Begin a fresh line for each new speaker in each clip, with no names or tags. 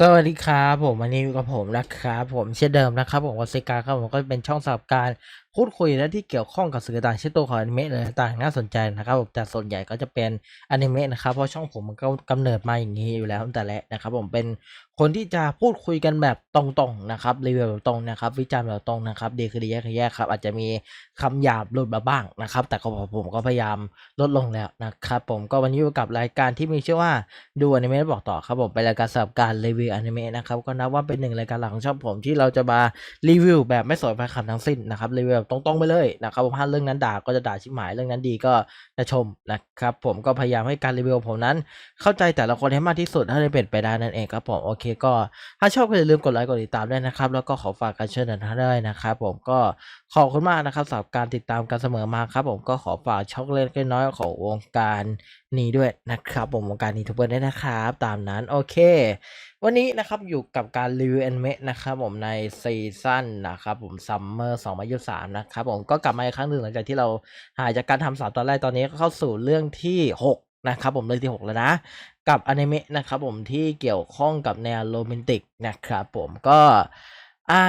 สวัสดีครับผมวันนี้อยู่กับผมนะครับ ผมเช่นเดิมนะครับผมวัสกาครับผมก็เป็นช่องสำหรับการ พูดคุยและที่เกี่ยวข้องกับสื่อต่างเช่นตัวของอนิเมะเลยต่างน่าสนใจนะครับผมแต่ส่วนใหญ่ก็จะเป็นอนิเมะนะครับเพราะช่องผมมันก็กำเนิดมาอย่างนี้อยู่แล้วตั้งแต่แรกนะครับ ผมเป็นคนที่จะพูดคุยกันแบบตรงๆนะครับรีวิวแบบตรงนะครับ วิจารณ์แบบตรงนะครับดีคือดีแย่คือแย่ครับ อาจจะมีคำหยาบหลุดมาบ้างนะครับ แต่ก็ผมก็พยายามลดลงแล้วนะครับ ผมก็วันนี้อยู่กับรายการที่มีชื่อว่าดูอนิเมะบอกต่อครับผมเป็นรายการสำหรับการรีวิวอนิเมะนะครับก็นับว่าเป็นหนึ่งรายการหลักของช่องผมที่เราจะมารีวิวแบบไม่สนไปคำทั้งสิ้นนะครับรีวิวตรงๆไปเลยนะครับผมถ้าเรื่องนั้นด่าก็จะด่าชิบหายเรื่องนั้นดีก็จะชมนะครับผมก็พยายามให้การรีวิวผมนั้น เข้าใจแต่ละคนให้มากที่สุดถ้าได้เป็นไปได้นั่นเองครับผมโอเคก็ถ้าชอบก็อย่าลืมกดไลค์กดติดตามด้วยนะครับ แล้วก็ขอฝากการเชิญนันด้วยนะครับผมก็ขอบคุณมากนะครับสำหรับการติดตามกันเสมอมาครับผมก็ขอฝากช็อกเล็กน้อยของวงการ นี้ด้วยนะครับผมวงการนี้ทุกคนด้นะครับ ตามนั้นโอเค วันนี้นะครับอยู่กับการรีวิวแอนิเมะนะครับผมในซีซั่นนะครับผมซัมเมอร์2023นะครับผมก็กลับมาอีกครั้งหนึ่งหลังจากที่เราหายจากการทำสามตอนแรกตอนนี้ก็เข้าสู่เรื่องที่6นะครับผมเรื่องที่ 6 แล้วนะ กับอนิเมะนะครับผมที่เกี่ยวข้องกับแนวโรแมนติกนะครับผมก็ อ่า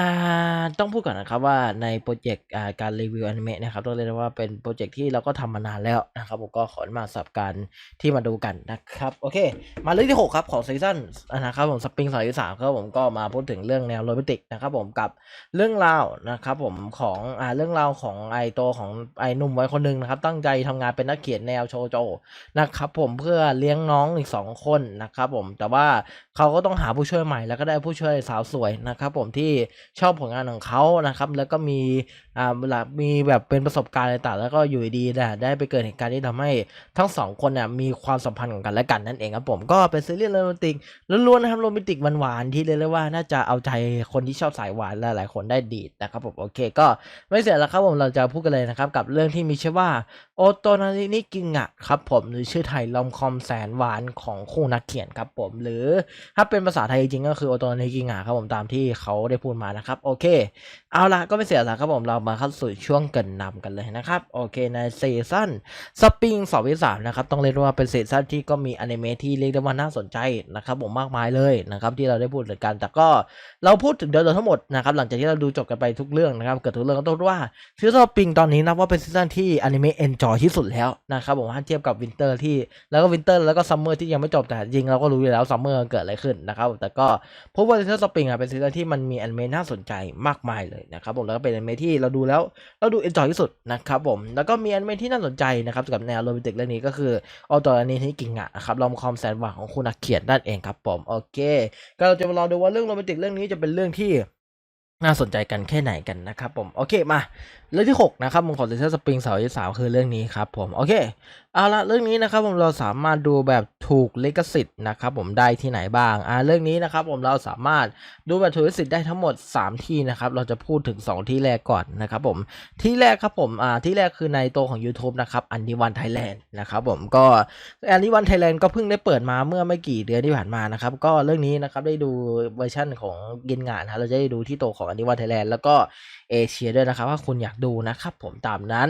ต้องพูดก่อนนะครับว่าในโปรเจกต์อ่าการรีวิวอนิเมะนะครับต้องเรียกได้ว่าเป็นโปรเจกต์ที่เราก็ทำมานานแล้วนะครับผมก็ขอมาสับการที่มาดูกันนะครับโอเค มาเรื่องที่ 6 ครับของซีซั่นนะครับผมสปริงสองที่สามครับผมก็มาพูดถึงเรื่องแนวโรแมนติกนะครับผมกับเรื่องราวนะครับผมของอ่าเรื่องราวของไอโตของไอหนุ่มวัยคนหนึ่งนะครับตั้งใจทำงานเป็นนักเขียนแนวโชโจนะครับผมเพื่อเลี้ยงน้องอีกสองคนนะครับผมแต่ว่า เขาก็ต้องหาผู้ช่วยใหม่ แล้วก็ได้ผู้ช่วยสาวสวยนะครับผมที่ชอบผลงานของเขานะครับ แล้วก็มีอ่าเวลามีแบบเป็นประสบการณ์อะไรต่างแล้วก็อยู่ดีๆนะได้ไปเกิดเหตุการณ์ที่ทำให้ทั้งสองคนเนี่ยมีความสัมพันธ์ของกันและกันนั่นเองครับผมก็เป็นซีรีส์โรแมนติกล้วนๆนะครับโรแมนติกหวานๆที่เรียกได้ว่าน่าจะเอาใจคนที่ชอบสายหวานหลายๆคนได้ดีนะครับผมโอเค ก็ไม่เสียแล้วครับผมเราจะพูดกันเลยนะครับกับเรื่องที่มีชื่อว่าโอโตนารินิกิงะครับผมหรือชื่อไทยลอมคอมแสนหวานของคู่นักเขียนครับผมหรือถ้าเป็นภาษาไทยจริงก็คือโอโตนากิงะครับผมตามที่เขาได้พูดมานะครับ โอเค เอาละก็ไม่เสียละครับผมเรามาเข้าสู่ช่วงเกินนำกันเลยนะครับ โอเคในซีซั่นสปริงสองวิสามนะครับต้องเรียกว่าเป็นซีซั่นที่ก็มีอนิเมะที่เรียกได้ว่าน่าสนใจนะครับผมมากมายเลยนะครับที่เราได้พูดถึงกัน แต่ก็เราพูดถึงโดยรวทั้งหมดนะครับหลังจากที่เราดูจบกันไปทุกเรื่องนะครับเกิดทุกเรื่องก็ต้องรู้ว่าซีซั่นสปริงตอนนี้นับว่าเป็นซีซั่นที่อนิเมะเอนจอยที่สุดแล้วนะครับผมถ้าเทียบกับวินเตอร์ที่แล้วก็วินเตอร์แล้วก็ซัมเมอร์ที่ยังไม่จบแต่จริงเราก็รู้อยู่แล้วซัมเมอร์เกิดอะไรขึ้นนะครับแต่ก็พบว่าซีซั่นสปริงอะเป็นซีซั่นที่มันมีอนิเมะน่าสนใจมากมายเลยนะครับผมแล้วก็เป็นอนิเมะที่เราดูแล้วเราดูเอนจอยที่สุดนะครับผมแล้วก็มีอนิเมะที่น่าสนใจนะครับกับแนวโรแมนติกเรื่องนี้ก็คือออตอันนี้ที่กิ่งอะครับลอมคอมแสนหวังของคุณนักเขียนนั่นเองครับผมโอเค ก็เราจะมาลองดูว่าเรื่องโรแมนติกเรื่องนี้จะเป็นเรื่องที่น่าสนใจกันแค่ไหนกันนะครับผมโอเคมาเรื่องที่ 6 นะครับผมของเซนเซอร์สปริงเสาที่สามคือเรื่องนี้ครับผม โอเค เอาละเรื่องนี้นะครับผมเราสามารถดูแบบถูกลิขสิทธิ์นะครับผมได้ที่ไหนบ้างอ่าเรื่องนี้นะครับผมเราสามารถดูแบบถูกลิขสิทธิ์ได้ทั้งหมด 3 ที่นะครับเราจะพูดถึง 2 ที่แรกก่อนนะครับผมที่แรกครับผมอ่าที่แรกคือในตัวของ YouTube นะครับอันดีวันไทยแลนด์นะครับผมก็อันดีวันไทยแลนด์ก็เพิ่งได้เปิดมาเมื่อไม่กี่เดือนที่ผ่านมานะครับก็เรื่องนี้นะครับได้ดูเวอร์ชั่นของกินงานนะเราจะได้ดูที่ตัวของอันดีวันไทยแลนด์แล้วก็เอเชียด้วยนะครับ ว่าคุณอยากดูนะครับผมตามนั้น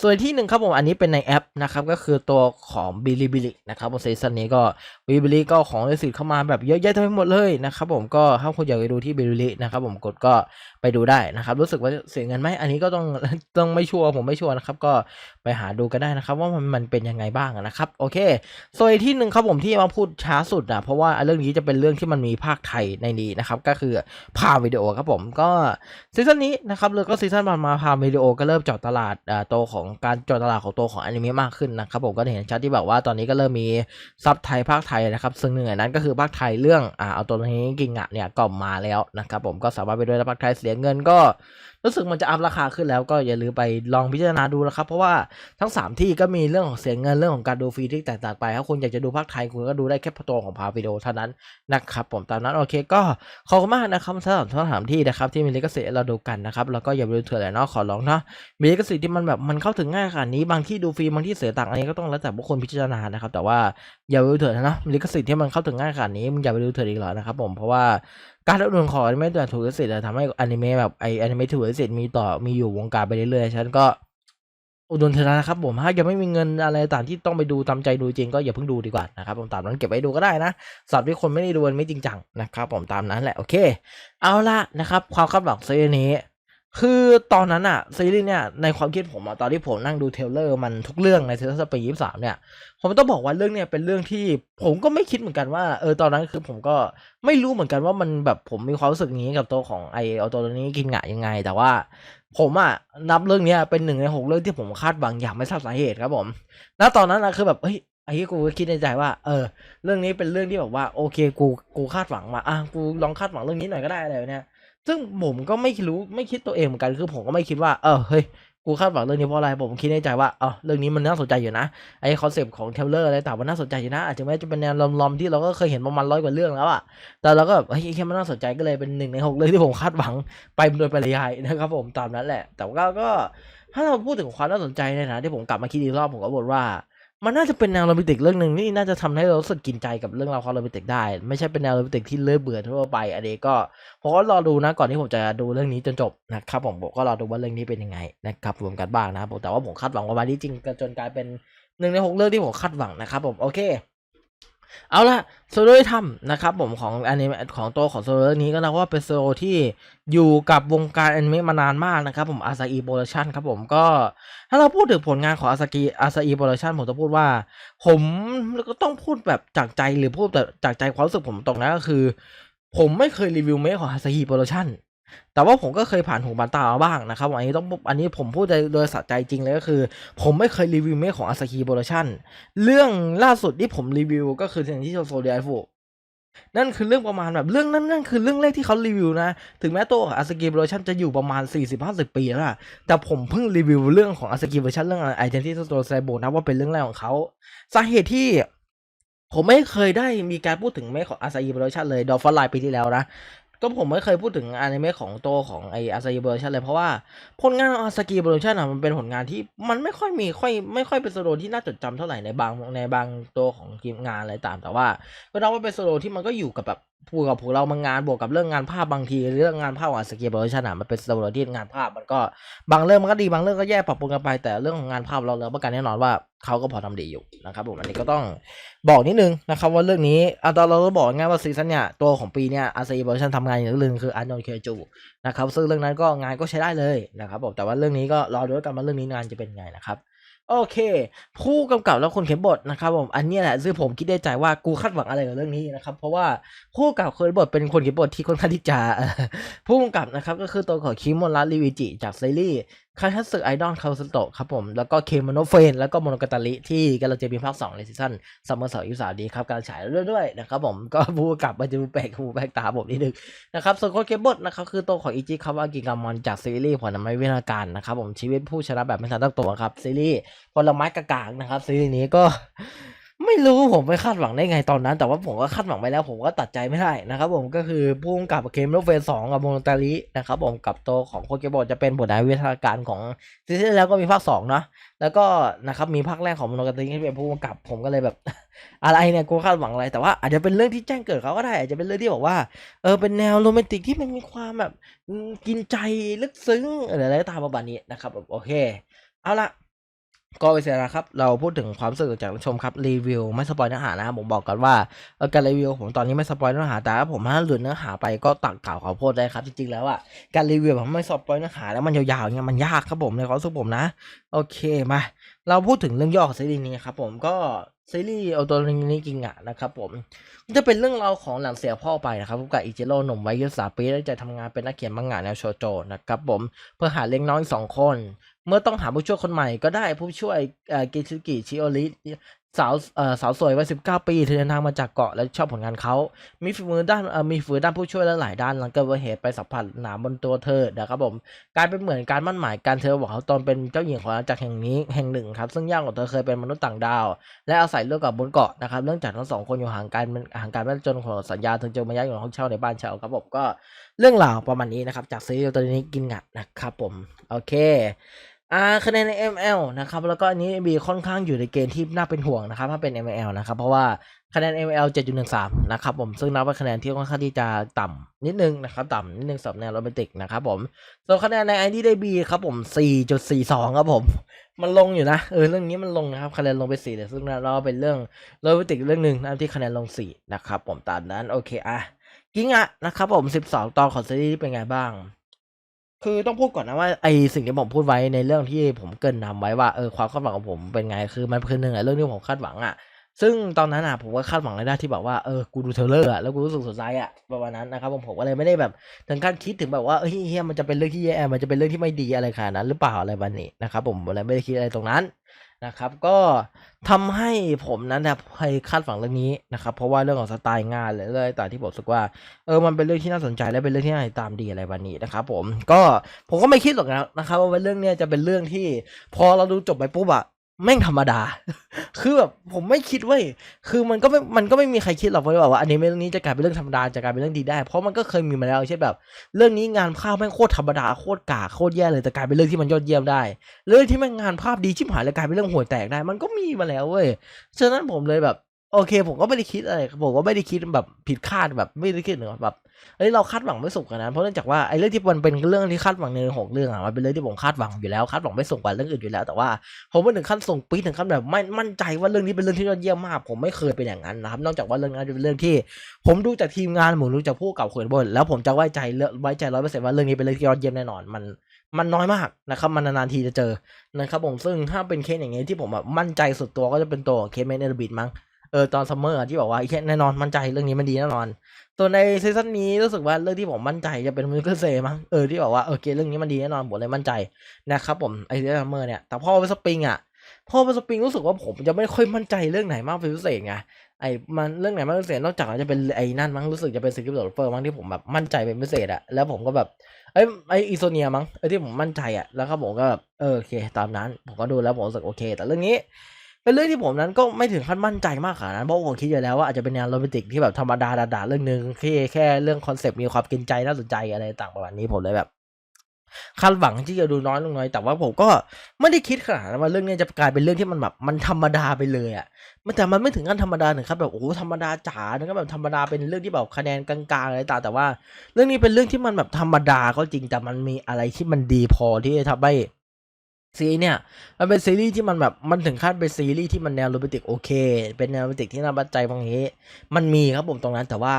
ส่วนที่หนึ่งครับผมอันนี้เป็นในแอปนะครับก็คือตัวของบิลิบิลินะครับผมซีซั่นนี้ก็บิลิบิลิก็ของลิสิตเข้ามาแบบเยอะแยะเต็มไปหมดเลยนะครับผมก็ถ้าคุณอยากไปดูที่บิลิบิลินะครับผมกดก็ไปดูได้นะครับ รู้สึกว่าเสียเงินไหมอันนี้ก็ต้องต้องไม่ชัวร์ผมไม่ชัวร์นะครับก็ไปหาดูกันได้นะครับว่ามันมันเป็นยังไงบ้างนะครับโอเคส่วนที่หนึ่งครับผมที่มาพูดช้าสุดอะเพราะว่าเรื่องนี้จะเป็นเรื่องที่มันมีภาคไทยในนี้นะครับก็คือพาวิดีโอครับผมก็ซีซั่นนี้นะครับแล้วก็ซีซั่นผ่านมาพาวิดีโอก็เริ่มเจาะตลาดโตัวของการเจาะตลาดของตัวของอนิเมะมากขึ้นนะครับผมก็เห็นชัดที่แบบว่าตอนนี้ก็เริ่มมีซับไทยภาคไทยนะครับซึ่งหนึ่งในนั้นก็คือภาคไทยเรื่องอ่าเอาตัวนี้กิงอะเนี่ยก็มาแล้วนะครับผมก็สามารถไปด้วยแล้วภาคไทยเสียเงินก็รู้สึกมันจะอัพราคาขึ้นแล้วก็อย่าลืมไปลองพิจารณาดูนะครับ เพราะว่าทั้ง 3 ที่ก็มีเรื่องของเสียเงินเรื่องของการดูฟรีที่แตกต่างไปถ้าคุณอยากจะดูภาคไทยคุณก็ดูได้แค่ตัวของพาวิดีโอเท่านั้นนะครับผมตามนั้นโอเค ก็ขอบคุณมากนะครับสำหรับสถานที่นะครับที่มีลิขสิทธิ์เราดูกันนะครับแล้วก็อย่าไปดูเถื่อนเลยเนาะขอร้องเนาะมีลิขสิทธิ์ที่มันแบบมันเข้าถึงง่ายขนาดนี้บางที่ดูฟรีบางที่เสียตังค์อันนี้ก็ต้องแล้วแต่บุคคลพิจารณานะครับแต่ว่าอย่าไปดูเถื่อนนะมีลิขสิทธิ์ที่มันเข้าถึงง่ายขนาดนี้มึงอย่าไปดูเถื่อนอีกหรอนะครับผมเพราะว่า การรับรองของอนิเมะตัวถูกลิขสิทธิ์ทำให้อนิเมะแบบไออนิเมะถูกลิขสิทธิ์มีต่อมีอยู่วงการไปเรื่อยๆฉันก็อุดหนุนเถอะนะครับผมถ้ายังไม่มีเงินอะไรต่างที่ต้องไปดูตามใจดูจริงก็อย่าเพิ่งดูดีกว่านะครับผมตามนั้นเก็บไว้ดูก็ได้นะสำหรับที่คนไม่ได้ดูไม่จริงจังนะครับผมตามนั้นแหละโอเค เอาละนะครับความคาดหวังซีนี้ คือตอนนั้นอะซีรีส์เนี่ยในความคิดผมอะตอนที่ผมนั่งดูเทเลอร์มันทุกเรื่องในเซอร์สปียี่สามเนี่ย ผมต้องบอกว่าเรื่องเนี่ยเป็นเรื่องที่ผมก็ไม่คิดเหมือนกันว่าเออตอนนั้นคือผมก็ไม่รู้เหมือนกันว่ามันแบบผมมีความรู้สึกนี้กับตัวของไอเอาตัวนี้กินงะยังไง แต่ว่าผมอะนับเรื่องเนี้ยเป็นหนึ่งในหกเรื่องที่ผมคาดหวังอย่างไม่ทราบสาเหตุครับผมณตอนนั้นนะคือแบบเฮ้ยไอ้ที่กูคิดในใจว่า เออ เรื่องนี้เป็นเรื่องที่แบบว่าโอเคกูกูคาดหวังมาอะกูลองคาดหวังเรื่องนี้หน่อยก็ได้อะไรเนี้ย ซึ่งผมก็ไม่รู้ไม่คิดตัวเองเหมือนกันคือผมก็ไม่คิดว่า เออเฮ้ยกูคาดหวังเรื่องนี้เพราะอะไรผมคิดในใจว่าเออเรื่องนี้มันน่าสนใจอยู่นะไอ้คอนเซปต์ของเทเลอร์อะไรต่างมันน่าสนใจอยู่นะอาจจะไม่จะเป็นแนวลอมๆที่เราก็เคยเห็นประมาณร้อยกว่าเรื่องแล้วอะแต่เราก็แบบเฮ้ยแค่มันน่าสนใจก็เลยเป็นหนึ่งในหกเรื่องที่ผมคาดหวังไปโดยปริยายนะครับผมตามนั้นแหละ แต่ก็ถ้าเราพูดถึงความน่าสนใจในฐานะที่ผมกลับมาคิดอีกรอบผมก็บอกว่า มันน่าจะเป็นแนวโรแมนติกเรื่องหนึ่งนี่น่าจะทำให้เรารู้สึกกินใจกับเรื่องราวความโรแมนติกได้ ไม่ใช่เป็นแนวโรแมนติกที่เลื่อยเบื่อทั่วไปอันนี้ก็ผมก็รอดูนะก่อนที่ผมจะดูเรื่องนี้จนจบนะครับผมผมก็รอดูว่าเรื่องนี้เป็นยังไงนะครับรวมกันบ้างนะผมแต่ว่าผมคาดหวังว่าวันนี้จริงจนกลายเป็นหนึ่งในหกเรื่องที่ผมคาดหวังนะครับผมโอเค เอาละโซโลที่ทำนะครับผมของอนิเมะของตัวของโซโลเรื่องนี้ก็นับว่าเป็นโซโลที่อยู่กับวงการอนิเมะมานานมากนะครับผมอาซาอีโปรดักชันครับผมก็ ถ้าเราพูดถึงผลงานของอาซากิอาซาอีโปรดักชันผมจะพูดว่า ผมก็ต้องพูดแบบจากใจหรือพูดแบบจากใจความรู้สึกผมตรงนั้นก็คือ ผมไม่เคยรีวิวเมคของอาซากิโปรดักชัน แต่ว่าผมก็เคยผ่านหูผ่านตามาบ้างนะครับอันนี้ต้องอันนี้ผมพูดโดยสัจใจจริงเลยก็คือ ผมไม่เคยรีวิวเมคของอาซากิโปรดักชันเรื่องล่าสุดที่ผมรีวิวก็คือเซนที่โซเดียฟูนั่นคือเรื่องประมาณแบบเรื่องนั้นนั่นคือเรื่องแรกที่เขารีวิวนะ ถึงแม้ตัวอาซากิโปรดักชันจะอยู่ประมาณ 40-50 ปีแล้วล่ะ แต่ผมเพิ่งรีวิวเรื่องของอาซากิเวอร์ชันเรื่องไอเดนติตี้โตไซโบนะว่าเป็นเรื่องแรกของเขาสาเหตุที่ผมไม่เคยได้มีการพูดถึงไม่ของอาซากิโปรดักชันเลยดอฟฟอนไลน์ปีที่แล้วนะ ก็ผมไม่เคยพูดถึงอนิเมะของตัวของไออาซากิเบอร์ชันเลยเพราะว่าผลงานอาซากิโปรดักชันอะมันเป็นผลงานที่มันไม่ค่อยมีค่อยไม่ค่อยเป็นโซโลที่น่าจดจำเท่าไหร่ในบางในบางตัวของทีมงานอะไรตาม แต่ว่า ก็นับว่าเป็นโซโลที่มันก็อยู่กับแบบพูดกับพวกเรามางานบวกกับเรื่องงานภาพบางทีเรื่องงานภาพของอาซากิโปรดักชันอะมันเป็นโซโลที่งานภาพมันก็บางเรื่องมันก็ดีบางเรื่องก็แย่ปรับปรุงกันไปแต่เรื่องของงานภาพเราเราประกันแน่นอนว่าเขาก็พอทำดีอยู่นะครับผมอันนี้ก็ต้องบอกนิดนึงนะครับว่าเรื่องนี้อะตอนเราบอกง่ายว่าซีซั่นเนี่ยตัวของปีเนี่ยอาซากิโปรดักชันทำงานอย่างหนึ่งคืออันยอนเคจูนะครับซึ่งเรื่องนั้นก็งานก็ใช้ได้เลยนะครับผมแต่ว่าเรื่องนี้ก็รอดูแล้วกันว่าเรื่องนี้งานจะเป็นไงนะครับ โอเค ผู้กำกับและคนเขียนบทนะครับผมอันนี้แหละซึ่งผมคิดได้ใจว่ากูคาดหวังอะไรกับเรื่องนี้นะครับ เพราะว่าผู้กำกับคนเขียนบทเป็นคนเขียนบทที่ค่อนข้างที่จะเอ่อผู้กำกับนะครับก็คือตัวของคิมมอนรัตลิวิจิจากซีรีส์ คาทัสึไอดอลคาสโตะครับผม แล้วก็เคมโนเฟน แล้วก็โมโนกาตาริที่กำลังจะมีภาคสองในซีซั่นซัมเมอร์เสาร์ยี่สาดีครับการฉายเรื่อยๆนะครับผมก็ผู้กำกับมาจะดูแปลกหูแปลกตาผมนิดนึงนะครับส่วนคนเขียนบทนะครับคือตัวของอิจิคาวากิกามอนจากซีรีส์ผลไม้วินาการนะครับผมชีวิตผู้ชนะแบบไม่ทันตั้งตัวครับซีรีส์ผลไม้กากางนะครับซีรีส์นี้ก็ ไม่รู้ผมไปคาดหวังได้ไงตอนนั้น แต่ว่าผมก็คาดหวังไปแล้ว ผมก็ตัดใจไม่ได้นะครับผมก็คือพุ่งกับเคมโนเฟนสองกับโมโนตารินะครับผมกับตัวของโคเกบอจะเป็นบทนายวิทยาการของซีรีส์แล้วก็มีภาคสองเนาะแล้วก็นะครับมีภาคแรกของโมโนตาริที่เป็นผู้กำกับผมก็เลยแบบ อะไรเนี่ยกูคาดหวังอะไรแต่ว่าอาจจะเป็นเรื่องที่แจ้งเกิดเขาก็ได้อาจจะเป็นเรื่องที่บอกว่าเออเป็นแนวโรแมนติกที่มันมีความแบบกินใจลึกซึ้งอะไรอะไรตามประมาณนี้นะครับแบบโอเค เอาละ ก็ไปเสร็จแล้วครับ เราพูดถึงความรู้สึกจากชมครับรีวิวไม่สปอยเนื้อหานะผมบอกกันว่าการรีวิวผมตอนนี้ไม่สปอยเนื้อหาแต่ถ้าผมถ้าหลุดเนื้อหาไปก็ตักกล่าวขอโทษได้ครับจริงๆแล้วอะการรีวิวผมไม่สปอยเนื้อหาแล้วมันยาวๆเงี้ยมันยากครับผมในความรู้สึกผมนะ โอเคมาเราพูดถึงเรื่องย่อของซีรีส์นี้ครับผมก็ซีรีส์เอาตัวนี้จริงอะนะครับผมจะเป็นเรื่องราวของหลังเสียพ่อไปนะครับกับอิจิโร่หนุ่มวัยยี่สิบสามปีได้ใจทำงานเป็นนักเขียนมังงะแนวโชโจนะครับผมเพื่อหาเลี้ยงน้องอีกสองคน เมื่อต้องหาผู้ช่วยคนใหม่ก็ได้ผู้ช่วยเอ่อกิกิชิโอริสาวสาวสวยวัยสิบเก้าปีเธอเดินทางมาจากเกาะและชอบผลงานเขา มีฝีมือด้านมีฝีมือด้านผู้ช่วยและหลายด้านหลังเกิดเหตุไปสัมผัสหนามบนตัวเธอนะครับผมกลายเป็นเหมือนการมั่นหมายการเธอบอกเขาตอนเป็นเจ้าหญิงของอาณาจักรแห่งนี้แห่งหนึ่งครับซึ่งย่าของเธอเคยเป็นมนุษย์ต่างดาว และอาศัยเรื่องกับบนเกาะนะครับเนื่องจากทั้งสองคนอยู่ห่างกันห่างกันไม่จนของสัญญาถึงจะมาย้ายอยู่ในห้องเช่าในบ้านเช่าครับผมก็เรื่องราวประมาณนี้นะครับจากซีรีส์ตัวนี้กินงัดนะครับผมโอเค อ่าคะแนนใน ML นะครับแล้วก็อันนี้ MB ค่อนข้างอยู่ในเกณฑ์ที่น่าเป็นห่วงนะครับถ้าเป็น ML นะครับเพราะว่าคะแนน ML 7.13นะครับผมซึ่งนับเป็นคะแนนที่ค่อนข้างที่จะต่ำนิดนึงนะครับต่ำนิดนึงสำหรับแนวโรแมนติกนะครับผมส่วนคะแนนใน ID ได้ B ครับผม 4.42 ครับผม มันลงอยู่นะเออเรื่องนี้มันลงนะครับคะแนนลงไป4แต่ซึ่งเราเป็นเรื่องโรแมนติกเรื่องหนึ่งนะที่คะแนนลง4นะครับผมตามนั้นโอเคอะกิ้งอะนะครับผม 12 ตอนของซีรีส์เป็นไงบ้าง คือต้องพูดก่อนนะว่าไอสิ่งที่ผมพูดไว้ในเรื่องที่ผมเกินนำไว้ว่าเออความคาดหวังของผมเป็นไงคือมันคือหนึ่งอะเรื่องที่ผมคาดหวังอะซึ่งตอนนั้นอะผมก็คาดหวังในด้านที่แบบว่าเออกูดูเทเลอร์อะแล้วกูรู้สึกสดใจอะประมาณนั้นนะครับผมผมก็เลยไม่ได้แบบถึงขั้นคิดถึงแบบว่าเฮ้ยเฮียมันจะเป็นเรื่องที่แย่มันจะเป็นเรื่องที่ไม่ดีอะไรขนาดนั้นหรือเปล่าอะไรแบบนี้นะครับผมผมเลยไม่ได้คิดอะไรตรงนั้น นะครับ ก็ทำให้ผมนั้นนะไปคาดฝังเรื่องนี้นะครับ เพราะว่าเรื่องของสไตล์งานหรืออะไรต่างที่ผมรู้สึกว่าเออมันเป็นเรื่องที่น่าสนใจและเป็นเรื่องที่น่าติดตามดีอะไรวันนี้นะครับ ผมก็ผมก็ไม่คิดหรอกนะนะครับว่าเรื่องเนี้ยจะเป็นเรื่องที่ พอเราดูจบไปปุ๊บอะ แม่งธรรมดา คือแบบผมไม่คิดเว้ย คือมันก็ไม่ มันก็ไม่มีใครคิดหรอกว่าแบบว่า อันนี้เรื่องนี้จะกลายเป็นเรื่องธรรมดาจะกลายเป็นเรื่องดีได้ เพราะมันก็เคยมีมาแล้วเช่นแบบ เรื่องนี้งานภาพแม่งโคตรธรรมดาโคตรกากโคตรแย่เลยแต่กลายเป็นเรื่องที่มันยอดเยี่ยมได้ เรื่องที่แม่งงานภาพดีชิบหายแล้วกลายเป็นเรื่องห่วยแตกได้ มันก็มีมาแล้วเว้ย ฉะนั้นผมเลยแบบ โอเค ผมก็ไม่ได้คิดอะไรผมก็ไม่ได้คิดแบบผิดคาดแบบไม่ได้คิดหนึ่งแบบเอ้ยเราคาดหวังไม่สูงกว่านั้นเพราะเนื่องจากว่าไอ้เรื่องที่มันเป็นเรื่องที่คาดหวังในหกเรื่องอะมันเป็นเรื่องที่ผมคาดหวังอยู่แล้วคาดหวังไม่สูงกว่าเรื่องอื่นอยู่แล้ว แต่ว่าผมไม่ถึงขั้นส่งปีดถึงขั้นแบบไม่มั่นใจว่าเรื่องนี้เป็นเรื่องที่ยอดเยี่ยมมากผมไม่เคยเป็นอย่างนั้นนะครับนอกจากว่าเรื่องนั้นจะเป็นเรื่องที่ ผมดูจากทีมงานผมดูจากผู้เก่าเขียนบทแล้วผมจะไว้ใจเลอกไว้ใจร้อยเปอร์เซ็นต์ว่าเรื่องนี้เป็นเรื่องที่ยอดเยี่ยมแน่นอนมันมันน้อยมากนะครับ มันนานๆทีจะเจอนะครับผมซึ่งถ้าเป็นเคสอย่างเงี้ยที่ผมแบบมั่นใจสุดตัวก็จะเป็นตัวเคสเมนเอร์บิดมั้ง เออตอนซัมเมอร์ที่บอกว่าแน่นอนมั่นใจเรื่องนี้มันดีแน่นอนส่วในซีซั่นนี้รู้สึกว่าเรื่องที่ผมมั่นใจจะเป็นมิเคิลเซมั้งเออที่บอกว่าโอเคเรื่องนี้มันดีแน่นอนผมเลยมั่นใจนะครับผมไอเรื่องซัมเมอร์เนี่ยแต่พอเป็นสปริงอะพอเป็นสปริงรู้สึกว่าผมจะไม่ค่อยมั่นใจเรื่องไหนมากเป็นพิเศษไงไอ้มันเรื่องไหนมากเป็นพิเศษนอกจากจะเป็นไอ้นั่นมั้งรู้สึกจะเป็นสกิปโดเฟอร์มั้งที่ผมแบบมั่นใจเป็นพิเศษอะแล้วผมก็แบบเอ้ไออีโซเนียมั้งไอที่ผมมั่นใจอะแล้วครับผมก็แบบเออโอเค ตามนั้น ผมก็ดูแล้วผมรู้สึกโอเค แต่เรื่องนี้ เป็นเรื่องที่ผมนั้นก็ไม่ถึงขั้นมั่นใจมากขนาดนั้นเพราะผมคิดอยู่แล้วว่าอาจจะเป็นแนวโรแมนติกที่แบบธรรมดาดาๆเรื่องหนึ่งแค่แค่เรื่องคอนเซปต์มีความกินใจน่าสนใจอะไรต่างประมาณนี้ผมเลยแบบคาดหวังที่จะดูน้อยลงน้อยแต่ว่าผมก็ไม่ได้คิดขนาดนั้นว่าเรื่องนี้จะกลายเป็นเรื่องที่มันแบบมันธรรมดาไปเลยอะมันแต่มันไม่ถึงขั้นธรรมดาถึงขั้นแบบโอ้ธรรมดาจ๋าถึงขั้นแบบธรรมดาเป็นเรื่องที่แบบคะแนนกลางๆอะไรต่างแต่ว่า เรื่องนี้เป็นเรื่องที่มันแบบธรรมดาก็จริงแต่มันมีอะไรที่มันดีพอที่จะทำให้ ซีเนี่ยมันเป็นซีรีส์ที่มันแบบมันถึงขั้นเป็นซีรีส์ที่มันแนวโรแมนติกโอเค เป็นแนวโรแมนติกที่น่าประทับใจบางทีมันมีครับผมตรงนั้นแต่ว่า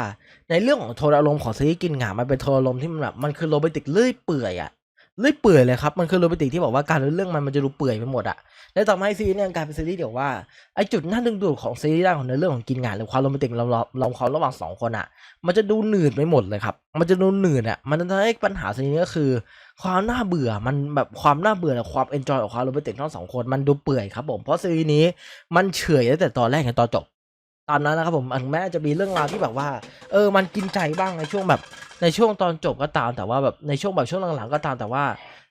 ในเรื่องของโทนอารมณ์ของซีรีส์กินหงามันเป็นโทนอารมณ์ที่มันแบบมันคือโรแมนติกเลื่อยเปื่อยอะเลื่อยเปื่อยเลยครับมันคือโรแมนติกที่บอกว่าการเรื่องมันมันจะดูเปื่อยไปหมดอะแล้วทำให้ซีรีส์เนี่ยกลายเป็นซีรีส์เดี๋ยวว่าไอจุดน่าดึงดูดของซีรีส์ด้านของในเรื่องของกินงานหรือความโรแมนติกเราเราเราความระหว่างสองคนอะมันจะดูหนืดไปหมดเลยครับมันจะดูหนืดอะมันจะทำให้ปัญหาซีรีส์นี้ก็คือ ความน่าเบื่อมันแบบความน่าเบื่อและความเอนจอยของความโรแมนติกทั้งสองคนมันดูเปื่อยครับผมเพราะซีรีส์นี้มันเฉื่อยตั้งแต่ตอนแรกถึงตอนจบตอนนั้นนะครับผมถึงแม้จะมีเรื่องราวที่แบบว่า เออ มันกินใจบ้างในช่วงแบบ ในช่วงตอนจบก็ตามแต่ว่าแบบในช่วงแบบช่วงหลังๆก็ตามแต่ว่า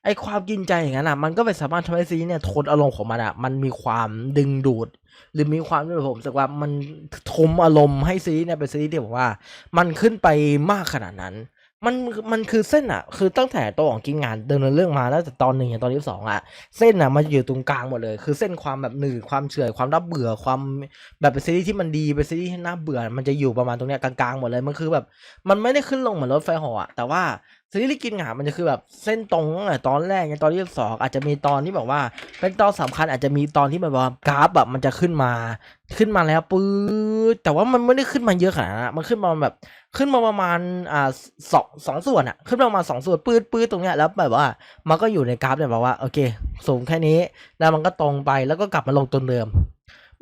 ไอความกินใจอย่างนั้นอะมันก็ไปสามารถทำให้ซีเนี่ยทนอารมณ์ของมันอะมันมีความดึงดูด หรือมีความที่ผมรู้สึกว่ามันทมอารมณ์ให้ซีเนี่ยเป็นซีที่ผมว่า มันขึ้นไปมากขนาดนั้น มันมันคือเส้นอะ คือตั้งแต่ตัวของกินงานเดินเรื่องมาแล้วแต่ตอนหนึ่งอย่างตอนที่สองอะ เส้นอะมันอยู่ตรงกลางหมดเลย คือเส้นความแบบหนืดความเฉื่อยความรับเบื่อความแบบเป็นซีรีส์ที่มันดีเป็นซีรีส์ที่น่าเบื่อ มันจะอยู่ประมาณตรงเนี้ยกลางๆหมดเลยมันคือแบบ มันไม่ได้ขึ้นลงเหมือนรถไฟห่อะแต่ว่าซีรีส์กินหงามันจะคือแบบเส้นตรงตั้งแต่ตอนแรกยันตอนที่สองอาจจะมีตอนที่แบบว่า เป็นตอนสำคัญอาจจะมีตอนที่แบบว่ากราฟแบบมันจะขึ้นมา ขึ้นมาแล้วปื๊ดแต่ว่ามันไม่ได้ขึ้นมาเยอะขนาดนั้นอะมันขึ้นมาแบบขึ้นมาประมาณอ่าสองสองส่วนอะขึ้นมาประมาณสองส่วนปื๊ดปื๊ดตรงเนี้ยแล้วแบบว่า มันก็อยู่ในกราฟเนี่ยแบบว่าโอเค สูงแค่นี้ แล้วมันก็ตรงไปแล้วก็กลับมาลงตัวเดิม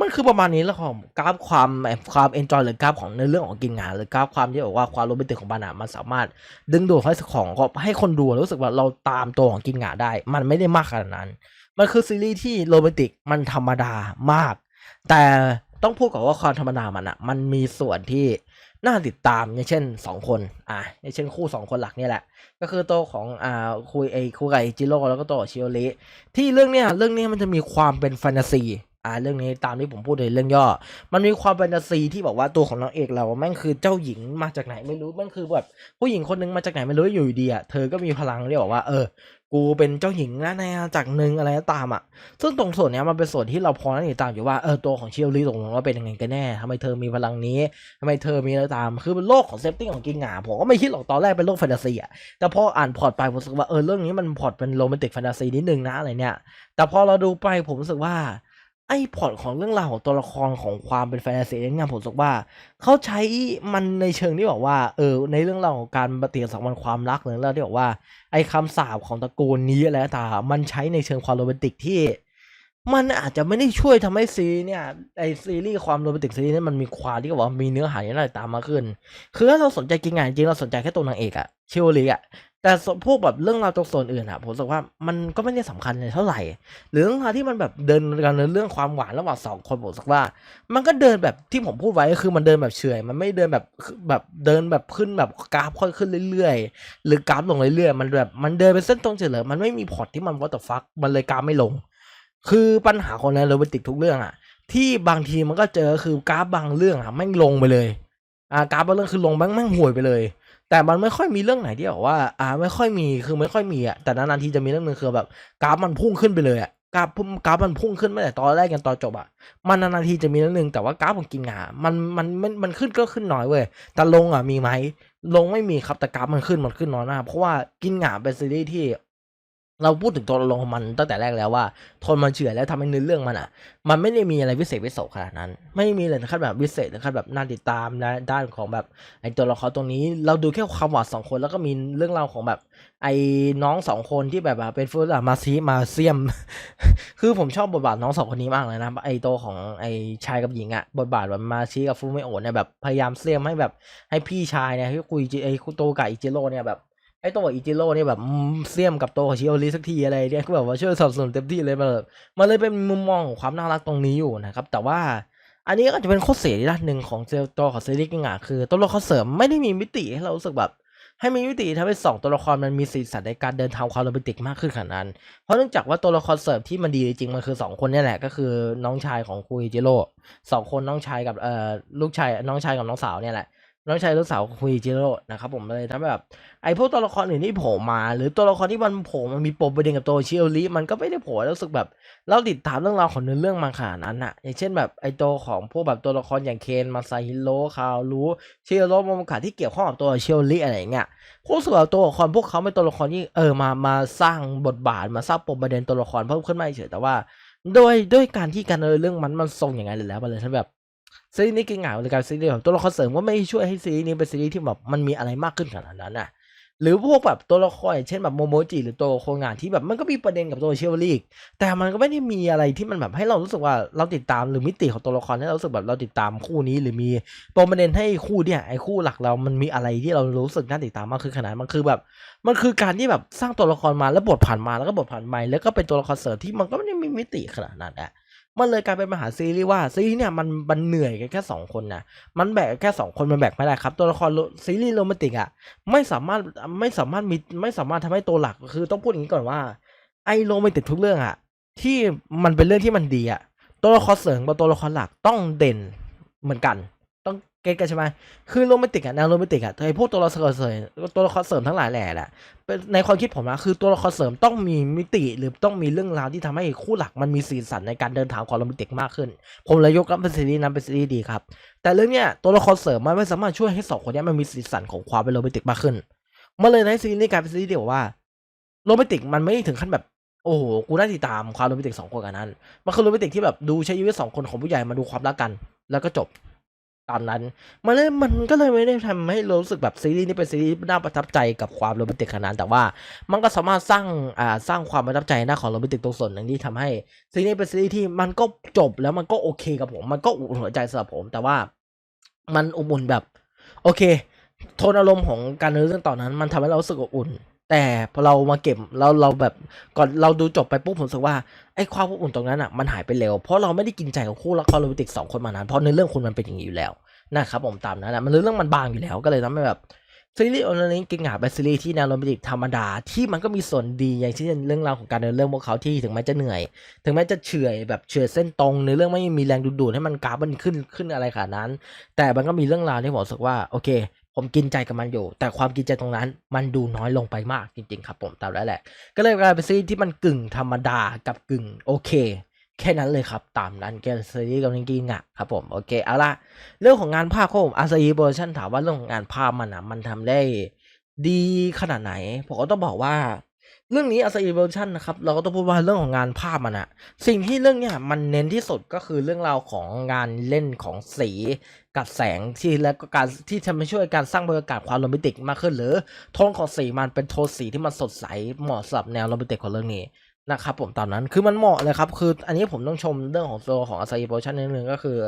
มันคือประมาณนี้แล้วของกราฟความความเอนจอยหรือกราฟของในเรื่องของกินงานหรือกราฟความที่บอกว่าความโรแมนติกของมันอะมันสามารถ ดึงดูดให้ของให้คนดูรู้สึกว่าเราตามตัวของกินงานได้ มันไม่ได้มากขนาดนั้น มันคือซีรีส์ที่โรแมนติกมันธรรมดามาก แต่ต้องพูดก่อนว่าความธรรมดามันอะมันมีส่วนที่น่าติดตามอย่างเช่นสองคนอะอย่างเช่นคู่สองคนหลักนี่แหละ ก็คือตัวของอ่าคุยไอคุไกจิโร่แล้วก็ตัวขอชิโอริที่เรื่องเนี้ยเรื่องเนี้ยมันจะมีความเป็นแฟนตาซี อ่าเรื่องนี้ตามที่ผมพูดในเรื่องย่อ มันมีความแฟนตาซีที่บอกว่าตัวของนางเอกเราแม่งคือเจ้าหญิงมาจากไหนไม่รู้แม่งคือแบบผู้หญิงคนนึงมาจากไหนไม่รู้อยู่ดีอะเธอก็มีพลังที่บอกว่าเออ กูเป็นเจ้าหญิงนะในอาจากหนึ่งอะไรตามอะ ซึ่งตรงส่วนเนี้ยมันเป็นส่วนที่เราพอนั่งติดตามอยู่ว่าเออตัวของเชลลี่ตกลงว่าเป็นยังไงกันแน่ทำไมเธอมีพลังนี้ทำไมเธอมีอะไรตาม คือเป็นโลกของเซฟตี้ของกิงหงาผมก็ไม่คิดหรอกตอนแรกเป็นโลกแฟนตาซีอะแต่พออ่านพอร์ตไปผมรู้สึกว่าเออเรื่องนี้มันพอร์ตเป็นโรแมนติกแฟนตาซีนิดนึงนะอะไรเนี่ยแต่พอเราดูไปผมรู้สึกว่า ไอ้พอร์ตของเรื่องราวของตัวละครของความเป็นแฟนตาซีเนี่ยผมรู้สึกว่า เขาใช้มันในเชิงที่บอกว่าเออในเรื่องราวของการปฏิสัมพันธ์ความรักหรือเรื่องที่บอกว่า ไอ้คำสาปของตระกูลนี้อะไรก็ตามมันใช้ในเชิงความโรแมนติกที่ มันอาจจะไม่ได้ช่วยทำให้ซีเนี่ยไอซีรีส์ความโรแมนติกซีรีส์นั้นมันมีความที่บอกว่ามีเนื้อหาอย่างไรตามมาขึ้น คือถ้าเราสนใจกินงานจริงเราสนใจแค่ตัวนางเอกอะเชลลีอะ แต่พวกแบบเรื่องราวตรงส่วนอื่นอะผมรู้สึกว่ามันก็ไม่ได้สำคัญเลยเท่าไหร่ หรือเรื่องราวที่มันแบบเดินกันในเรื่องความหวานระหว่างสองคนผมรู้สึกว่า มันก็เดินแบบที่ผมพูดไว้คือมันเดินแบบเฉยมันไม่เดินแบบแบบเดินแบบขึ้นแบบกราฟค่อยขึ้นเรื่อยๆ หรือกราฟลงเรื่อยๆมันแบบมันเดินเป็นเส้นตรงเฉยๆมันไม่มีพอร์ตที่มันวัตถุฟักมันเลยกราฟไม่ลง คือปัญหาของในโรแมนติกทุกเรื่องอะที่บางทีมันก็เจอคือกราฟบางเรื่องอะแม่งลงไปเลยอ่ากราฟบางเรื่องคือลงแม่งแม่งห่วยไปเลย แต่มันไม่ค่อยมีเรื่องไหนที่บอกว่า อ่า ไม่ค่อยมีคือไม่ค่อยมีอะแต่นานๆทีจะมีเรื่องหนึ่งคือแบบกราฟมันพุ่งขึ้นไปเลยอะกราฟพุ่งกราฟมันพุ่งขึ้นไม่แต่ตอนแรกกันตอนจบอะมันนานๆทีจะมีเรื่องหนึ่งแต่ว่ากราฟของกินงามันมันมันมันขึ้นก็ขึ้นน้อยเว้ยแต่ลงอะมีไหมลงไม่มีครับแต่กราฟมันขึ้นมันขึ้นน้อยมากเพราะว่ากินงาเป็นซีรีส์ที่ เราพูดถึงตัวละครของมันตั้งแต่แรกแล้วว่าทนมันเฉื่อยแล้วทำให้เนื้อเรื่องมันอะ มันไม่ได้มีอะไรพิเศษพิโสขนาดนั้น ไม่มีเลยนะครับแบบพิเศษนะครับแบบน่าติดตามนะด้านของแบบไอ้ตัวละครตรงนี้ เราดูแค่ความหวานสองคนแล้วก็มีเรื่องราวของแบบ ไอ้น้องสองคนที่แบบว่าเป็นฟูดมาซีมาเซียม คือผมชอบบทบาทน้องสองคนนี้มากเลยนะไอตัวของไอชายกับหญิงอะบทบาทแบบมาซีกับฟูไม่โอนเนี่ยแบบพยายามเซียมให้แบบให้พี่ชายเนี่ยให้คุยจิไอคุโตกะอิจิโร่เนี่ยแบบ ไอตัวอิจิโร่เนี่ยแบบเสี่ยมกับตัวของชิโอริสักทีอะไรเนี่ยก็แบบว่าช่วยสนับสนุนเต็มที่เลยมันแบบมันเลยเป็นมุมมองของความน่ารักตรงนี้อยู่นะครับ แต่ว่าอันนี้ก็จะเป็นข้อเสียด้านหนึ่งของเซลตัวของซีรีส์กิงะคือ ตัวละครเสริมไม่ได้มีมิติให้เรารู้สึกแบบ ให้มีมิติทำให้สองตัวละครมันมีสีสันในการเดินทางความโรแมนติกมากขึ้นขนาดนั้น เพราะเนื่องจากว่าตัวละครเสริมที่มันดีจริงมันคือสองคนนี่แหละก็คือน้องชายของคุยจิโร่สองคนน้องชายกับเอ่อลูกชายน้องชายกับน้องสาวเนี่ยแหละ น้องชายลูกสาวคุยจิโร่นะครับผมเลยทำให้แบบไอ้พวกตัวละครอื่นที่โผล่มา หรือตัวละครที่มันโผล่มันมีปมประเด็นกับตัวเชียริมันก็ไม่ได้โผล่แล้วรู้สึกแบบเราติดตามเรื่องราวของเนื้อเรื่องมาขนาดนั้นอะอย่างเช่นแบบไอ้ตัวของพวกแบบตัวละครอย่างเคนมาซาฮิโร่คาวรู้เชียโร่โมโมกะที่เกี่ยวข้องกับตัวเชียริอะไรอย่างเงี้ยรู้สึกว่าตัวละครพวกเขาเป็นตัวละครที่เออมามาสร้างบทบาทมาสร้างปมประเด็นตัวละครเพิ่มขึ้นมาเฉยแต่ว่าโดยด้วยการที่การเออเรื่องมันมันทรงอย่างไงเลยแล้วมันเลยทำให้แบบ ซีรีส์นี้กินเหงาในการซีรีส์แบบตัวละครเสริมก็ไม่ช่วยให้ซีรีส์นี้เป็นซีรีส์ที่แบบมันมีอะไรมากขึ้นขนาดนั้นน่ะหรือพวกแบบตัวละครเช่นแบบโมโมจิหรือตัวโครงานที่แบบมันก็มีประเด็นกับตัวเชลลี่แต่มันก็ไม่ได้มีอะไรที่มันแบบให้เรารู้สึกว่าเราติดตามหรือมิติของตัวละครให้เรารู้สึกแบบเราติดตามคู่นี้ หรือมีปมประเด็นให้คู่เนี่ยไอ้คู่หลักเรามันมีอะไรที่เรารู้สึกน่าติดตามมากขึ้นขนาดมันคือแบบ มันคือการที่แบบสร้างตัวละครมาแล้วบทผ่านมาแล้วก็บทผ่านไปแล้วก็เป็นตัวละครเสริมที่มันก็ไม่ได้มีมิติขนาดนั้นอะ มันเลยกลายเป็นมหาซีรีส์ว่าซีรีส์เนี่ยมันมันเหนื่อยกันแค่สองคนนะมันแบกแค่สองคนมันแบกไม่ได้ครับ ตัวละครโรซีรีส์โรแมนติกอะไม่สามารถไม่สามารถมีไม่สามารถทำให้ตัวหลักคือต้องพูดอย่างนี้ก่อนว่าไอโรแมนติกทุกเรื่องอะที่มันเป็นเรื่องที่มันดีอะตัวละครเสริมกับตัวละครหลักต้องเด่นเหมือนกัน เก็ตกันใช่ไหมคือโรแมนติกอะแนวโรแมนติกอะไอพวกตัวละครเสริมตัวละครเสริมทั้งหลายแหล่แหละเป็นในความคิดผมนะคือตัวละครเสริมต้องมีมิติหรือต้องมีเรื่องราวที่ทำให้คู่หลักมันมีสีสันในการเดินทางความโรแมนติกมากขึ้น ผมเลยยกรับเป็นซีรีส์นั้นเป็นซีรีส์ดีครับ แต่เรื่องเนี้ยตัวละครเสริมมันไม่สามารถช่วยให้สองคนเนี้ยมันมีสีสันของความเป็นโรแมนติกมากขึ้นมันเลยในซีรีส์กลายเป็นซีรีส์ที่บอกว่าโรแมนติกมันไม่ถึงขั้นแบบโอ้โหกูได้ติดตามความโรแมนติกสองคนกันนั้นมันคือโรแมนติกที่แบบดูใช้ชีวิตสองคนของผู้ใหญ่มาดูความรักกัน แล้วก็จบ ตามนั้นมันเลยมันก็เลยไม่ได้ทำให้รู้สึกแบบซีรีส์นี้เป็นซีรีส์น่าประทับใจกับความโรแมนติกขนาดนั้นแต่ว่ามันก็สามารถสร้างอ่าสร้างความประทับใจหน้าของโรแมนติกตรงส่วนหนึ่งที่ทำให้ซีรีส์นี้เป็นซีรีส์ที่มันก็จบแล้วมันก็โอเคกับผม มันก็อุ่นหัวใจสำหรับผม แต่ว่ามันอบอุ่นแบบ โอเค โทนอารมณ์ของการเนื้อเรื่องตอนนั้น มันทำให้เรารู้สึกอบอุ่น แต่พอเรามาเก็บเราเราแบบก่อนเราดูจบไปปุ๊บผมรู้สึกว่าไอ้ความอบอุ่นตรงนั้นอะมันหายไปเร็ว เพราะเราไม่ได้กินใจกับคู่ละครโรแมนติกสองคนมานานเพราะในเรื่องคุณมันเป็นอย่างนี้อยู่แล้วนะครับผมตามนั้นแหละมันเรื่องมันบางอยู่แล้วก็เลยทำให้แบบซีรีส์โอนาริกิงหาเป็นซีรีส์ที่แนวโรแมนติกธรรมดาที่มันก็มีส่วนดีอย่างเช่นเรื่องราวของการเดินเรื่องพวกเขาที่ถึงแม้จะเหนื่อย ถึงแม้จะเฉื่อยแบบเฉื่อยเส้นตรงในเรื่องไม่มีแรงดูดดูดให้มันกราฟมันขึ้นขึ้นอะไรขนาดนั้น แต่มันก็มีเรื่องราวที่ผมรู้สึกว่าโอเค ผมกินใจกับมันอยู่ แต่ความกินใจตรงนั้น มันดูน้อยลงไปมากจริง ๆ ครับผมตามแล้วแหละ ก็เลยกลายเป็นซีรีส์ที่มันกึ่งธรรมดากับกึ่งโอเค แค่นั้นเลยครับ ตามนั้นแกซีรีส์กำลังกินอะครับผมโอเคเอาละเรื่องของงานภาพครับผมอาซา i โปรดักชั่นถามว่าเรื่องของงานภาพมันอะมันทำได้ดีขนาดไหน ผมก็ต้องบอกว่า เรื่องนี้อาซา i โปรดักชั่นนะครับเราก็ต้องพูดว่าเรื่องของงานภาพมันอะสิ่งที่เรื่องเนี้ยมันเน้นที่สุดก็คือเรื่องราวของงานเล่นของสีกับแสงที่แล้วก็การที่ทำให้ช่วยการสร้างบรรยากาศความโรแมนติกมากขึ้น หรือโทนของสีมันเป็นโทนสีที่มันสดใสเหมาะสำหรับแนวโรแมนติกของเรื่องนี้นะครับผมตามนั้นคือมันเหมาะเลยครับ คืออันนี้ผมต้องชมเรื่องของตัวของอาซา i โปรชั่นนิดนึงก็คือ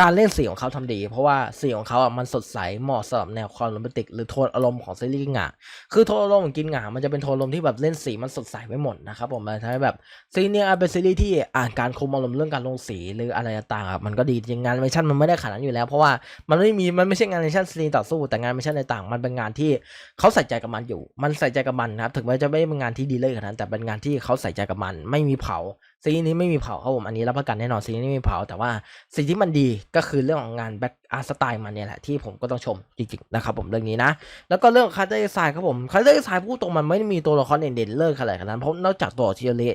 การเล่นสีของเขาทำดี เพราะว่าสีของเขาอะมันสดใสเหมาะสำหรับแนวความโรแมนติกหรือโทนอารมณ์ของซีรีส์กินหงาคือโทนอารมณ์ของกินหงามันจะเป็นโทนอารมณ์ที่แบบเล่นสีมันสดใสไม่หมดนะครับผมมันทำให้แบบซีรีส์เนียเป็นซีรีส์ที่อ่านการคุมอารมณ์เรื่องการลงสีหรืออะไรต่างๆมันก็ดีจริงงานแอนิเมชั่นมันไม่ได้ขนาดนั้นอยู่แล้ว เพราะว่ามันไม่มีมันไม่ใช่งานแอนิเมชั่นซีนต่อสู้แต่งานแอนิเมชั่นในต่างมันเป็นงานที่เขาใส่ใจกับมันอยู่ มันใส่ใจกับมันนะครับถึงแม้จะไม่เป็นงานที่ดีเลยขนาดนั้นแต่เป็นงานที่เขาใส่ใจกับมัน ไม่มีเผา ซีรีส์นี้ไม่มีเผาครับผมอันนี้รับประกันแน่นอนซีรีส์นี้ไม่มีเผาแต่ว่าสิ่งที่มันดีก็คือเรื่องของงานแบ็ค อาร์สไตล์มันเนี่ยแหละที่ผมก็ต้องชมจริงๆนะครับผมเรื่องนี้นะ แล้วก็เรื่องคาร์เตอร์ดีไซน์ครับผมคาร์เตอร์ดีไซน์พูดตรงมันไม่ได้มีตัวละครเด่นๆเลิศขนาดนั้นเพราะนอกจากตัวชิโอริ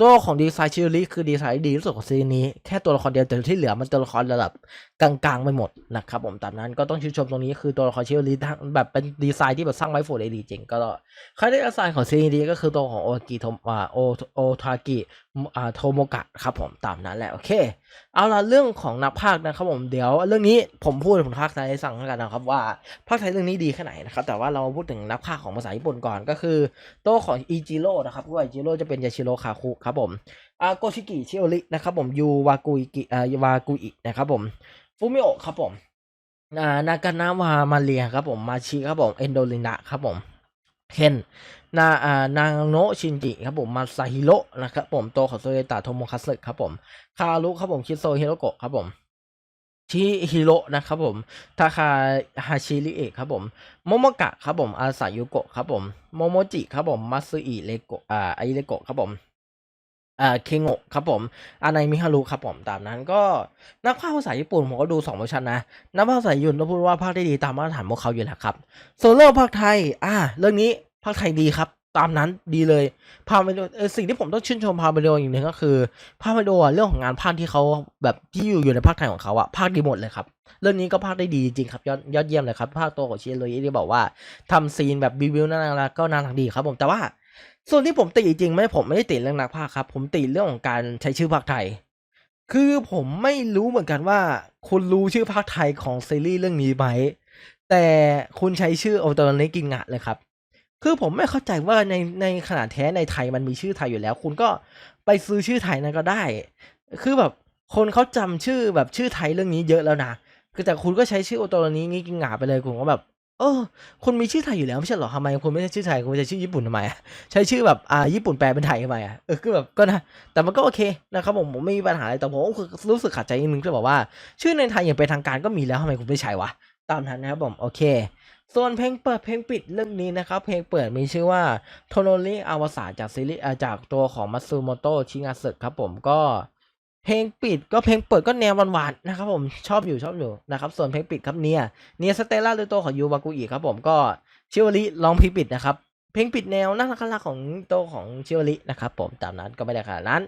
ตัวของดีไซน์ชิโอริคือดีไซน์ดีที่สุดของซีรีส์นี้แค่ตัวละครเดียวแต่ที่เหลือมันตัวละครระดับกลางๆไปหมดนะครับผมตามนั้นก็ต้องชื่นชมตรงนี้คือตัวละครชิโอริทั้งแบบเป็นดีไซน์ที่แบบสร้างไว้โฟล์ได้ดีจริงก็คาร์เตอร์ดีไซน์ของซีรีส์นี้ก็คือตัวของโอกิโทอ่าโอโอทากิอ่าโทโมกะครับผมตามนั้นแหละโอเคเอาละเรื่องของนักพากนะครับผมเดี๋ยวเรื่องนี้ผมพูดผมภาคไทยให้ฟังกันนะครับว่าภาคไทยเรื่องนี้ดีแค่ไหนนะครับแต่ว่าเราาพูดถึงนักพาของภาษาญี่ปุ่นก่อนก็คือโตวของอิจิโร่นะครับว่าอิจิโร่จะเป็นยาชิโร่คาคุครับผมอาโกชิกิชิโอรินะครับผมยูวากุอิกิอ่าวากุอินะครับผมฟูมิโอะครับผมอ่านากานาวามาเรียครับผมมาชิครับผมเอนโดลินะครับผมเคนนาอ่านางโนชินจิครับผมมาซาฮิโร่นะครับผมโตของโซเยตะโทโมคัสึครับผมคารุครับผมคิโซฮิโรโกะครับผม ชิฮิโร่นะครับผม ทาคาฮาชิริเอะครับผม โมโมกะครับผม อาซายุโกะครับผม โมโมจิครับผม มัตสึอิเลโกะ อ่า ไอเลโกะครับผม อ่า เคงโงะครับผม อานายมิฮารุครับผม ตามนั้นก็ นักภาคภาษาญี่ปุ่นผมก็ดูสองเวอร์ชันนะ นักภาคภาษาญี่ปุ่นต้องพูดว่าภาคได้ดีตามมาตรฐานพวกเขาอยู่แล้วครับ ส่วนเรื่องภาคไทย อ่า เรื่องนี้ภาคไทยดีครับ ตามนั้นดีเลยพาไปดูเอสิ่งที่ผมต้องชื่นชมพาไปดูอย่างหนึ่งก็คือพาไปดูเรื่องของงานภาคที่เขาแบบที่อยู่อยู่ในภาคไทยของเขาอะภาคดีหมดเลยครับเรื่องนี้ก็ภาคได้ดีจริงครับยอดยอดเยี่ยมเลยครับภาคตัวของเชียร์เลยที่บอกว่าทำซีนแบบบิวิวน่ารักก็น่ารักดีครับผมแต่ว่า ส่วนที่ผมติจริงไม่ผมไม่ได้ติเรื่องนักภาคครับผมติเรื่องของการใช้ชื่อภาคไทย คือผมไม่รู้เหมือนกันว่าคุณรู้ชื่อภาคไทยของซีรีส์เรื่องนี้ไหมแต่คุณใช้ชื่อโอโตนิกินงะเลยครับ คือผมไม่เข้าใจว่าในในขนาดแท้ในไทยมันมีชื่อไทยอยู่แล้ว คุณก็ไปซื้อชื่อไทยนั้นก็ได้ คือแบบคนเขาจำชื่อแบบชื่อไทยเรื่องนี้เยอะแล้วนะคือแต่คุณก็ใช้ชื่อโอโตนิกิงะไปเลยผมก็แบบเออคุณมีชื่อไทยอยู่แล้วไม่ใช่เหรอทำไมคุณไม่ใช่ชื่อไทยคุณใช้ชื่อญี่ปุ่นทำไมใช้ชื่อแบบอ่าญี่ปุ่นแปลเป็นไทยทำไมอะเออคือแบบก็นะแต่มันก็โอเคนะครับผมผมไม่มีปัญหาอะไรแต่ผมรู้สึกขัดใจนิดนึงที่บอกว่า ชื่อในไทยอย่างเป็นทางการก็มีแล้วทำไมคุณไม่ใช้วะตามนั้นนะครับผมโอเค ส่วนเพลงเปิดเพลงปิดเรื่องนี้นะครับ เพลงเปิดมีชื่อว่าโทโนริอาวสาจากซีรีส์จากตัวของมัตสึโมโตะชิงาสึครับผมก็เพลงปิดก็เพลงเปิดก็แนวหวานๆนะครับผมชอบอยู่ชอบอยู่นะครับส่วนเพลงปิดครับเนี่ยเนียสเตล่าหรือตัวของยูวากุอิครับผมก็ชิวริร้องเพลงปิดนะครับ เพลงปิดแนวน่ารักน่ารักของตัวของชิวลินะครับผมตามนั้นก็ไม่ได้ขนาดนั้น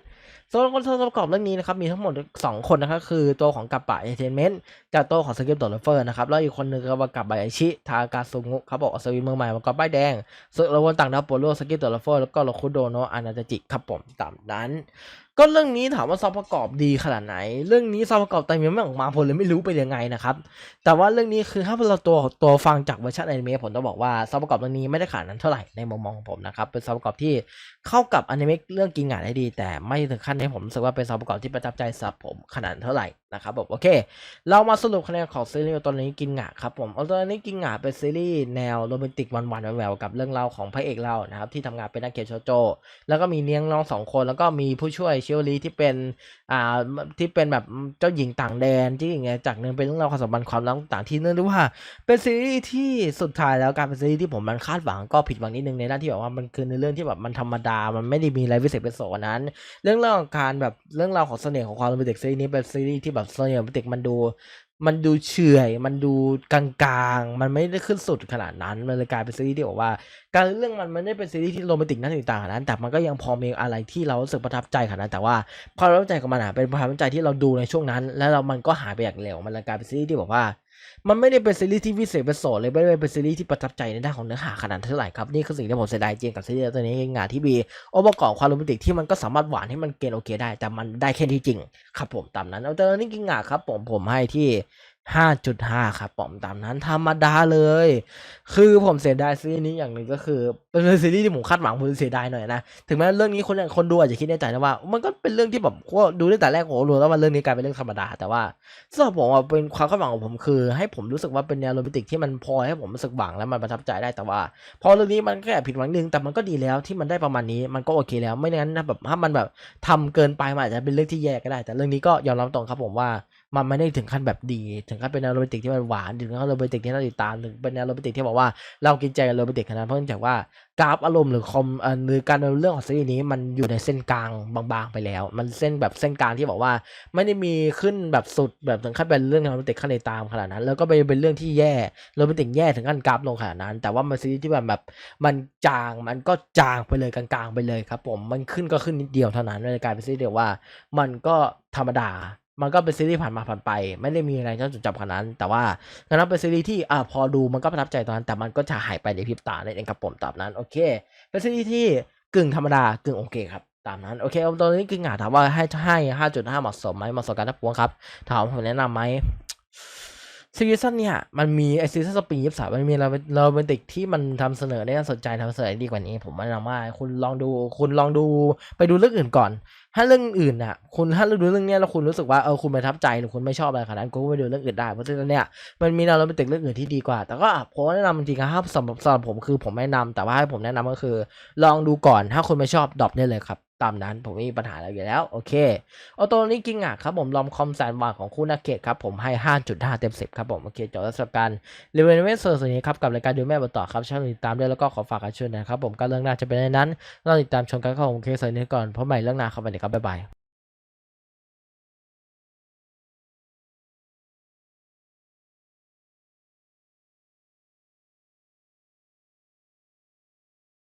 ส่วนคนประกอบเรื่องนี้นะครับมีทั้งหมด 2 คนนะครับคือตัวของกัปปะเอเทนเมนต์จากตัวของสกิปตัวเลเฟอร์นะครับแล้วอีกคนนึงก็ว่ากับบายชิทากาซุงุเขาบอกสวีเมืองใหม่มังกรป้ายแดงส่วนระวนต่างดาวโปโลสกิปตัวเลเฟอร์แล้วก็โลคุโดโนะอานาจจิครับผมตามนั้น ก็เรื่องนี้ถามว่าซอฟประกอบดีขนาดไหน เรื่องนี้ซอฟประกอบแต่ยังไม่ออกมาผมเลยไม่รู้ไปยังไงนะครับ แต่ว่าเรื่องนี้คือถ้าเราตัวตัวฟังจากเวอร์ชันอนิเมะผมต้องบอกว่าซอฟประกอบเรื่องนี้ไม่ได้ขาดนั้นเท่าไหร่ในมุมมองของผมนะครับ เป็นซอฟประกอบที่เข้ากับอนิเมะเรื่องกินงานได้ดี แต่ไม่ถึงขั้นให้ผมรู้สึกว่าเป็นซอฟประกอบที่ประทับใจสำหรับผมขนาดเท่าไหร่นะครับผมโอเค เรามาสรุปคะแนนของซีรีส์ตัวนี้กินหงะครับผมเอาตัวนี้กินหงะเป็นซีรีส์แนวโรแมนติกวันๆแววกับเรื่องราวของพระเอกเรานะครับที่ทำงานเป็นนักเขียนโชโจ แล้วก็มีเนียงน้องสองคนแล้วก็มีผู้ช่วยเชลลีที่เป็นอ่าที่เป็นแบบเจ้าหญิงต่างแดนที่อย่างเงี้ยจากเนื่องเป็นเรื่องราวความสัมพันธ์ความรักต่างที่เนื่องด้วยว่า เป็นซีรีส์ที่สุดท้ายแล้วการเป็นซีรีส์ที่ผมมันคาดหวังก็ผิดหวังนิดนึงในด้านที่แบบว่ามันคือในเรื่องที่แบบมันธรรมดา มันไม่ได้มีอะไรพิเศษเป็นโสกว่านั้น เรื่องราวของการแบบเรื่องราวของเสน่ห์ของความโรแมนติกซีรีส์นี้เป็นซีรีส์ที่แบบเสน่ห์โรแมนติกมันดู มันดูเฉื่อย มันดูกลางๆ มันไม่ได้ขึ้นสุดขนาดนั้น มันเลยกลายเป็นซีรีส์ที่บอกว่า การเรื่องมันมันไม่ได้เป็นซีรีส์ที่โรแมนติกน่าติดตางนั้น แต่มันก็ยังพอมีอะไรที่เรารู้สึกประทับใจขนาดนั้นแต่ว่าความประทับใจของมันอะเป็นความประทับใจที่เราดูในช่วงนั้น แล้วเรามันก็หายไปอย่างเร็ว มันเลยกลายเป็นซีรีส์ที่บอกว่า มันไม่ได้เป็นซีรีส์ที่วิเศษเป็นโสดเลยไม่ได้เป็นซีรีส์ที่ประทับใจในด้านของเนื้อหาขนาดเท่าไหร่ครับนี่คือสิ่งที่ผมเสียดายจริงกับซีรีส์ตัวนี้งานที่มีองค์ประกอบความโรแมนติกที่มันก็สามารถหวานให้มันเกณฑ์โอเคได้ แต่มันได้แค่ที่จริงครับผมตามนั้นเอาเตอร์นี่กิงงาครับผมผมให้ที่ 5.5 ครับผมตามนั้นธรรมดาเลย คือผมเสียดายซีรีส์นี้อย่างหนึ่งก็คือ เป็นซีรีส์ที่ผมคาดหวังผมเสียดายหน่อยนะ ถึงแม้เรื่องนี้คนคนดูอาจจะคิดในใจนะว่า มันก็เป็นเรื่องที่แบบก็ดูตั้งแต่แรกโอ้โหรู้แล้วว่าเรื่องนี้กลายเป็นเรื่องธรรมดา แต่ว่าสำหรับผมเป็นความคาดหวังของผมคือ ให้ผมรู้สึกว่าเป็นแนวโรแมนติกที่มันพอให้ผมรู้สึกหวังและมันประทับใจได้แต่ว่า พอเรื่องนี้มันแค่ผิดหวังนึงแต่มันก็ดีแล้วที่มันได้ประมาณนี้มันก็โอเคแล้วไม่งั้นนะแบบถ้ามันแบบทำเกินไปมันอาจจะเป็นเรื่องที่แย่ก็ได้ แต่เรื่องนี้ก็ยอมรับตรงครับผมว่า มันไม่ได้ถึงขั้นแบบดี ถึงขั้นเป็นแนวโรแมนติกที่มันหวานถึงขั้นโรแมนติกที่น่าติดตามถึงเป็นแนวโรแมนติกที่บอกว่าเรากินใจกับโรแมนติกขนาดเพราะเนื่องจากว่ากราฟอารมณ์หรือคอมเออหรือการดำเนินเรื่องของซีรีส์นี้มันอยู่ในเส้นกลางบางๆไปแล้ว มันเส้นแบบเส้นกลางที่บอกว่า ไม่ได้มีขึ้นแบบสุดแบบถึงขั้นเป็นเรื่องโรแมนติกขั้นในตามขนาดนั้น แล้วก็ไปเป็นเรื่องที่แย่โรแมนติกแย่ถึงขั้นกราฟลงขนาดนั้น แต่ว่ามันซีรีส์ที่แบบแบบมันจางมันก็จางไปเลยกลางๆไปเลยครับผมมันขึ้นก็ขึ้นนิดเดียวเท่านั้นเลยกลายเป็นซีรีส์เดียวว่า มันก็ธรรมดา มันก็เป็นซีรีส์ผ่านมาผ่านไป ไม่ได้มีอะไรที่น่าจดจำขนาดนั้น แต่ว่างั้นเป็นซีรีส์ที่อ่าพอดูมันก็ประทับใจตอนนั้น แต่มันก็จะหายไปในพริบตานั่นเองครับผมตามนั้นโอเค เป็นซีรีส์ที่กึ่งธรรมดากึ่งโอเคครับตามนั้นโอเคเอาตอนนี้กึ่งหาถามว่าให้ให้ห้าจุดห้าเหมาะสมไหมเหมาะสมกับนักปวงครับถามผมแนะนำไหมซีซั่นเนี่ยมันมีไอซีซั่นสปริงยิบสามมันมีเราเราเป็นติกที่มันทำเสนอได้น่าสนใจทำเสนอได้ดีกว่านี้ ผมแนะนำว่าคุณลองดูคุณลองดูไปดูเรื่องอื่นก่อน ถ้าเรื่องอื่นอะคุณถ้าดูเรื่องเนี้ยแล้วคุณรู้สึกว่าเออคุณประทับใจหรือคุณไม่ชอบอะไรขนาดนั้นคุณก็ไปดูเรื่องอื่นได้เพราะฉะนั้นเนี่ยมันมีแนวโรแมนติกเรื่องอื่นที่ดีกว่า แต่ก็ผมแนะนำจริงครับสำหรับสำหรับผมคือผมแนะนำแต่ว่าให้ผมแนะนำก็คือ ลองดูก่อนถ้าคุณไม่ชอบดรอปได้เลยครับ ตามนั้นผมไม่มีปัญหาอะไรอยู่แล้ว โอเคเอาตัวนี้กิงอะครับผมลอมคอมแสนวางของคู่นาเกตครับผมให้ 5.5 เต็ม 10 ครับผม โอเคจบแล้วสำหรับการรีวิวเวสเซอร์ส่วนนี้ครับ กับรายการดูแม่บทต่อครับช่างติดตามด้วยแล้วก็ขอฝากกันช่วยนะครับผมการเรื่องหน้าจะเป็นในนั้นเราติดตามชมกันครับผมโอเคส่วนนี้ก่อนเพราะใหม่เรื่องหน้าครับวัสดีครับบ๊ายบาย